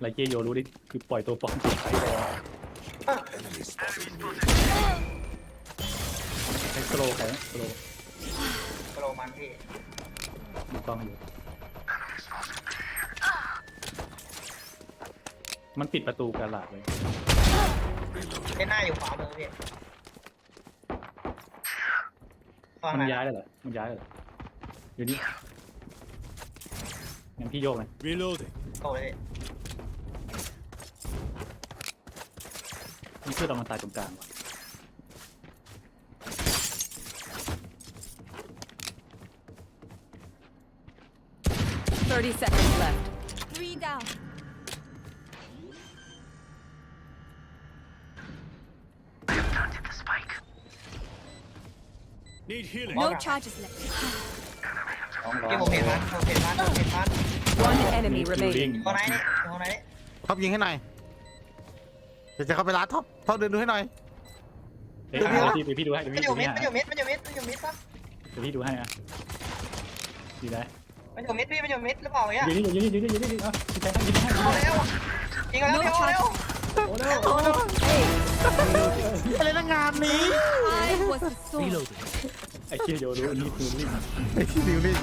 ไรเกโยรู้ดิคือปล่อยตัวปลอมตัวใช้ไปใช้สโลว์ใครสโลว์โปรมันพี่มีกล้องอยู่ มันปิดประตูกระหลาดเลย เล่นหน้าอยู่ขวามือพี่ฟังมันนะย้ายเลยเหรอ มันย้ายเลยเหรออยู่นี่งั้นพี่โยกเลย Reloading. โตเลยพี่ นี่เพื่อนเรามันตายตรงกลางว่ะ30 seconds left. Three down. Need healing. No charges left. น้องร้อพี่งผมเห็นมันผมเห็นมันผมเห็นมัน One enemy ฟิลลิ่ง remaining. ตรงไหนนี่ตรงไหนนี่ท็อปยิงให้หน่อย เดี๋ยวจะเข้าไปร้านท็อปท็อปเดินดูให้หน่อย เดี๋ยวพี่พี่พี่ดูให้เดี๋ยวมันพี่อดูยู่มิให้ดมันอยู่มิดมันอยู่มิดมันอยู่มิดปะเดี๋ยวพี่ดูให้นะดีนะมันอยู่มิดพี่มันอยู่มิดหรือเปล่าเนี่ยยืนนี่ยืนนี่ยืนนี่ยืนนี่อะพี่แทงให้ยิงให้เอาเร็วยิงแล้วเร็วเร็วโอ้โหอะไรนะงานนี้ I was the soul. Reloading. ไอ้เชี่ยโยรู้อันนี้ฟิลลิ่งไอ้ที่ดิวนี่